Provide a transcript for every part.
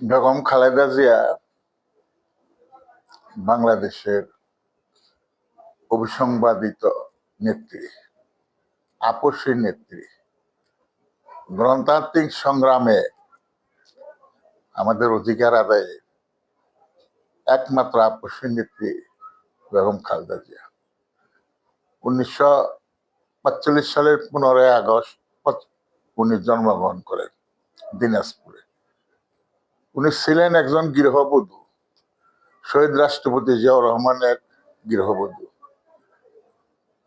বেগম খালেদা জিয়া বাংলাদেশের অভিসংবাদিত নেত্রী আপসী নেত্রী গণতান্ত্রিক সংগ্রামে আমাদের অধিকার আদায়ে একমাত্র আপসী নেত্রী বেগম খালেদা জিয়া। উনিশশো সালের পনেরোই আগস্ট উনি জন্মগ্রহণ করেন দিনাজপুরে। উনি ছিলেন একজন গৃহবধূ। শহীদ রাষ্ট্রপতি জিয়াউর রহমানের গৃহবধূ।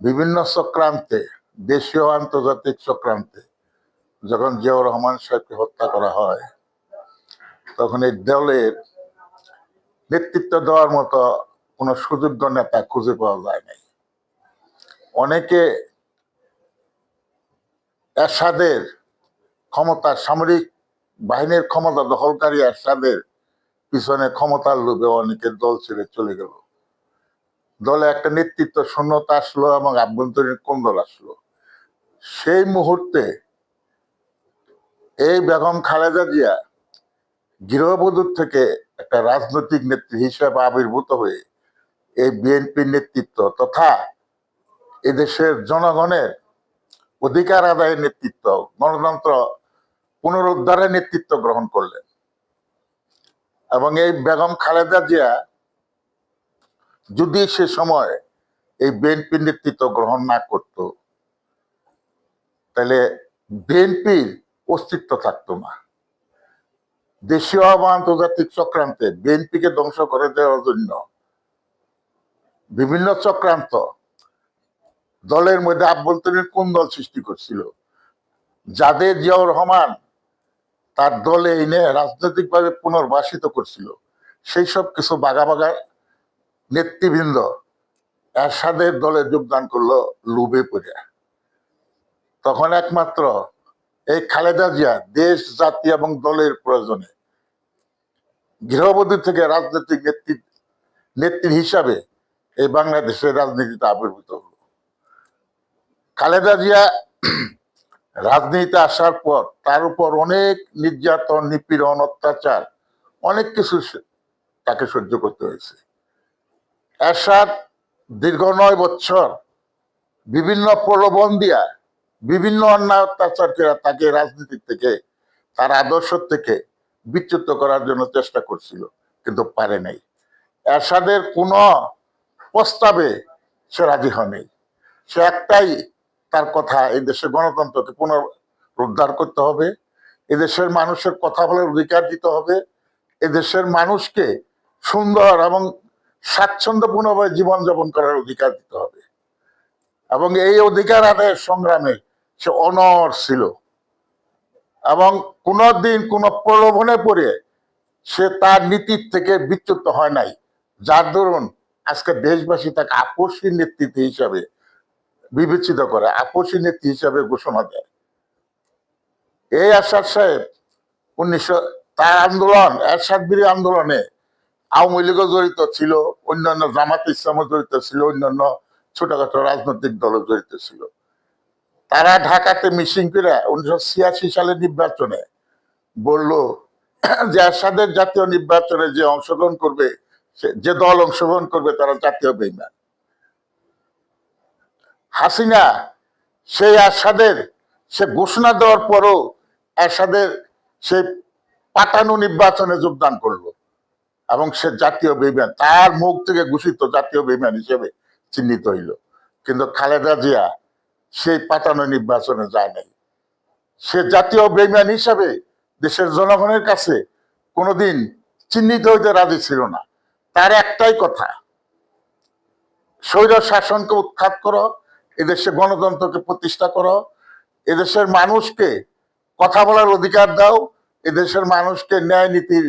বিভিন্ন চক্রান্তে, দেশীয় আন্তর্জাতিক চক্রান্তে যখন জিয়াউর রহমান সাহেবকে হত্যা করা হয়, তখন এই দলের নেতৃত্ব দেওয়ার মতো কোনো সুযোগ্য নেতা খুঁজে পাওয়া যায় নাই। অনেকে এরশাদের ক্ষমতা সামরিক বাহিনীর ক্ষমতা দখলকারী এরশাদের পিছনে ক্ষমতার লোভে অনেকের দল ছেড়ে চলে গেল। দলে একটা নেতৃত্ব শূন্যতা আসলো এবং আভ্যন্তরীণ কোন্দল আসলো। সেই মুহূর্তে এই বেগম খালেদা জিয়া গৃহবধূর থেকে একটা রাজনৈতিক নেত্রী হিসেবে আবির্ভূত হয়ে এই বিএনপির নেতৃত্ব তথা এদেশের জনগণের অধিকার আদায়ের নেতৃত্ব, গণতন্ত্র পুনরুদ্ধারের নেতৃত্ব গ্রহণ করলেন। এবং এই বেগম খালেদা জিয়া যদি সে সময় এই বিএনপির নেতৃত্ব গ্রহণ না করত, তাহলে বিএনপির অস্তিত্ব থাকতো না। দেশীয় বা আন্তর্জাতিক চক্রান্তে বিএনপিকে ধ্বংস করে দেওয়ার জন্য বিভিন্ন চক্রান্ত দলের মধ্যে আভ্যন্তরীণ কোন দল সৃষ্টি করছিল? যাদের জিয়াউর রহমান তার দলে এনে রাজনৈতিকভাবে পুনর্বাসিত করছিল। সেই সব কিছু বাগা বাগা নেতৃবৃন্দ এরশাদের দলে যোগদান করল লুবে পড়ে। তখন একমাত্র এই খালেদা জিয়া দেশ, জাতি এবং দলের প্রয়োজনে গৃহবধূ থেকে রাজনৈতিক নেত্রী নেত্রী হিসাবে এই বাংলাদেশের রাজনীতিতে আবির্ভূত হলো। খালেদা জিয়া রাজনীতিতে আসার পর, তার উপর অনেক নির্যাতন, নিপীড়ন, অত্যাচার, অনেক কিছু তাকে সহ্য করতে হয়েছে। এরশাদ দীর্ঘ নয় বছর বিভিন্ন প্রলোভন দিয়া বিভিন্ন অন্যায় অত্যাচার করে তাকে রাজনীতি থেকে, তার আদর্শ থেকে বিচ্যুত করার জন্য চেষ্টা করছিল, কিন্তু পারে নাই। এরশাদের কোন প্রস্তাবে সে রাজি হয়নি। সে একটাই তার কথা এই দেশের গণতন্ত্রকে পুনরুদ্ধার করতে হবে। এদেশের মানুষের কথা বলার অধিকার দিতে হবে। এদেশের মানুষকে সুন্দর এবং স্বাচ্ছন্দ্যপূর্ণভাবে জীবনযাপন করার অধিকার দিতে হবে। এবং এই অধিকার আদায়ের সংগ্রামে সে অনর ছিল। এবং কোনো দিন কোনো প্রলোভনে পড়ে সে তার নীতির থেকে বিচ্যুত হয় নাই। যার দরুন আজকে দেশবাসী তাকে আপসী নেতৃত্ব হিসাবে বিবেচিত করে আপসী নেত্রী হিসাবে ঘোষণা দেয়। এই আশাদ সাহেব উনিশশো, তার আন্দোলন এরশাদ বিরোধী আন্দোলনে আওয়ামী লীগও জড়িত ছিল, অন্যান্য জামাত ইসলামও জড়িত ছিল, অন্যান্য ছোটখাটো রাজনৈতিক দলও জড়িত ছিল। তারা ঢাকাতে মিশিং করে উনিশশো ছিয়াশি সালের নির্বাচনে বলল যে এরশাদের জাতীয় নির্বাচনে যে অংশগ্রহণ করবে যে দল অংশগ্রহণ করবে, তারা জাতীয় বেইমান। হাসিনা, সেই আরশাদের, সে ঘোষণা দেওয়ার পরও এরশাদের সে পাতানো নির্বাচনে যোগদান করল এবং সে জাতীয় বেইমান, তার মুখ থেকে ঘোষিত জাতীয় বেইমান হিসেবে চিহ্নিত হইল। কিন্তু খালেদা জিয়া সেই পাতানো নির্বাচনে যায় নাই। সে জাতীয় বেইমান হিসাবে দেশের জনগণের কাছে কোনোদিন চিহ্নিত হইতে রাজি ছিল না। তার একটাই কথা, স্বৈর শাসনকে উৎখাত করো এদেশে গণতন্ত্রকে প্রতিষ্ঠা করো, এদেশের মানুষকে কথা বলার অধিকার দাও, এদেশের মানুষকে ন্যায় নীতির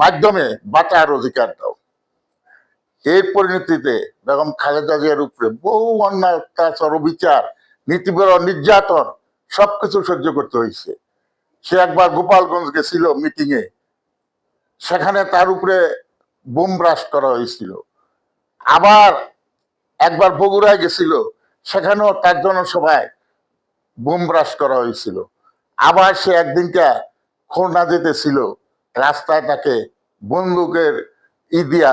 মাধ্যমে বাঁচার অধিকার দাও। এর পরিণতিতে বেগম খালেদা জিয়ার উপরে বহু অন্যায়, অত্যাচার, অবিচার নীতিপর নির্যাতন সবকিছু সহ্য করতে হয়েছে। সে একবার গোপালগঞ্জ গেছিল মিটিং এ সেখানে তার উপরে বোম ব্রাশ করা হয়েছিল। আবার একবার বগুড়ায় গেছিল, সেখানেও তার জনসভায় বোম ব্রাশ করা হয়েছিল। আবার সে একদিনটা খুলনা যেতেছিল রাস্তায় তাকে বন্দুকের ই দিয়া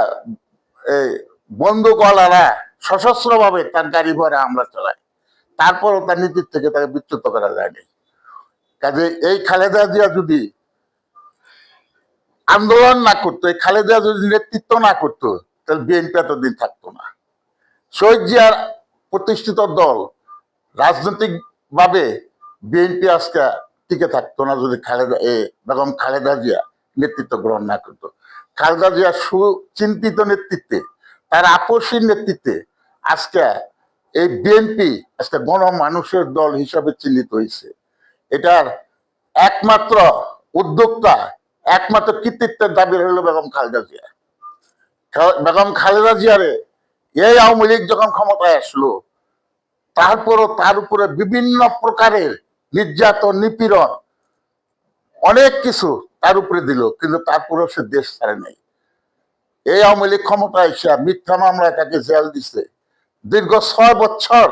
বন্দুকওয়ালারা সশস্ত্রভাবে তার গাড়ি ভরে হামলা চালায়। তারপরও তার নীতির থেকে তাকে বিচ্যুত করা যায়নি। কাজে এই খালেদা জিয়া যদি আন্দোলন না করতো, এই খালেদা যদি নেতৃত্ব না করতো, তাহলে বিএনপি এতদিন থাকতো না। শহীদ জিয়ার প্রতিষ্ঠিত দল রাজনৈতিক ভাবে বিএনপি আজকে টিকে থাকতো না যদি খালেদা, এ বেগম খালেদা জিয়া নেতৃত্ব গ্রহণ না করতো। খালেদা জিয়া সুচিন্তিত নেতৃত্বে, তার আপসীর নেতৃত্বে আজকে এই বিএনপি আজকে গণমানুষের দল হিসাবে চিহ্নিত হয়েছে। এটার একমাত্র উদ্যোক্তা, একমাত্র কৃতিত্বের দাবি হলো বেগম খালেদা জিয়া। বেগম খালেদা জিয়ারে এই আওয়ামী লীগ যখন ক্ষমতায় আসলো, তারপরও তার উপরে বিভিন্ন প্রকারের নির্যাতন, নিপীড়ন, অনেক কিছু তার উপরে দিল, কিন্তু তারপরেও সে দেশ ছাড়ে নাই। এই আওয়ামী লীগ ক্ষমতায় এসে মিথ্যা মামলায় তাকে জেল দিছে। দীর্ঘ ছয় বছর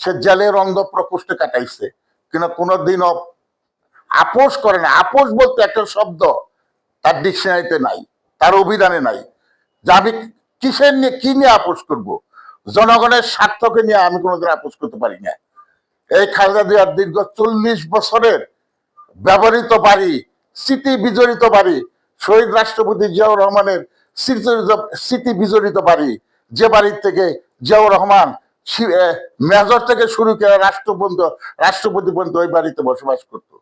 সে জেলের অন্ধ প্রকোষ্ঠে কাটাইছে, কিন্তু কোনোদিনও আপোষ করে না। আপোষ বলতে একটা শব্দ তার ডিকশনারিতে নাই, তার অভিধানে নাই। যে আমি কিসের নিয়ে, কি নিয়ে আপোষ করব? জনগণের স্বার্থকে নিয়ে আমি কোনোদিন আপোষ করতে পারি না। এই খালেদা জিয়ার দীর্ঘ চল্লিশ বছরের ব্যবহৃত বাড়ি, স্মৃতি বিজড়িত বাড়ি, শহীদ রাষ্ট্রপতি জিয়াউর রহমানের স্মৃতি- বিজড়িত বাড়ি, যে বাড়ির থেকে জিয়াউর রহমান মেজর থেকে শুরু করে রাষ্ট্রপতি রাষ্ট্রপতি পর্যন্ত ওই বাড়িতে বসবাস করত।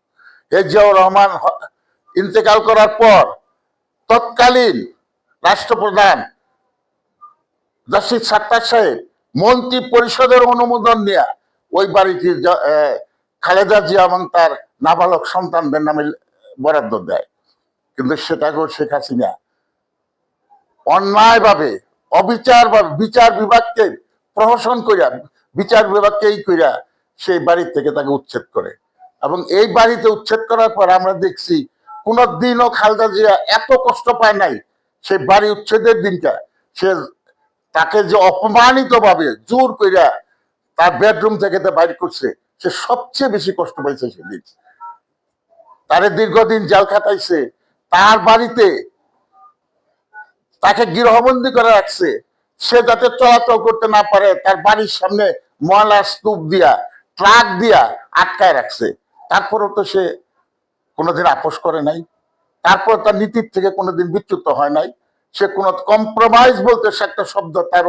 এই জিয়াউর রহমান ইন্তেকাল করার পর তৎকালীন রাষ্ট্রপ্রধান জাস্টিস সাত্তার সাহেব, মন্ত্রী পরিষদের অনুমোদন নেয়া, ওই বাড়িটি খালেদা জিয়া এবং তার নাবালক সন্তানদের নামে বরাদ্দ দেয়। কিন্তু সেটাকেও শেখ হাসিনা অন্যায়ভাবে অবিচার বা বিচার বিভাগকে প্রহসন করিয়া, বিচার বিভাগকে এই করিয়া সেই বাড়ি থেকে তাকে উচ্ছেদ করে। এবং এই বাড়িতে উচ্ছেদ করার পর আমরা দেখছি কোন দিনও খালেদা জিয়া এত কষ্ট পায় নাই সেই বাড়ি উচ্ছেদের দিনটা, সে তাকে যে অপমানিত ভাবে জোর কইরা তার বেডরুম থেকে বাইর করছে, সে সবচেয়ে বেশি কষ্ট পাইছে সেদিন। তারে দীর্ঘদিন জেল খাটাইছে, তার বাড়িতে তাকে গৃহবন্দী করে রাখছে, সে যাতে চলাচল করতে না পারে, তার বাড়ির সামনে ময়লা স্তূপ দিয়া, ট্রাক দিয়া আটকায় রাখছে। তারপরও তো সে কোনোদিন আপোষ করে নাই। তারপর তার নীতির থেকে কোনোদিন বিচ্যুত হয় নাই। সে কোনো কম্প্রোমাইজ বলতে সে একটা শব্দ তার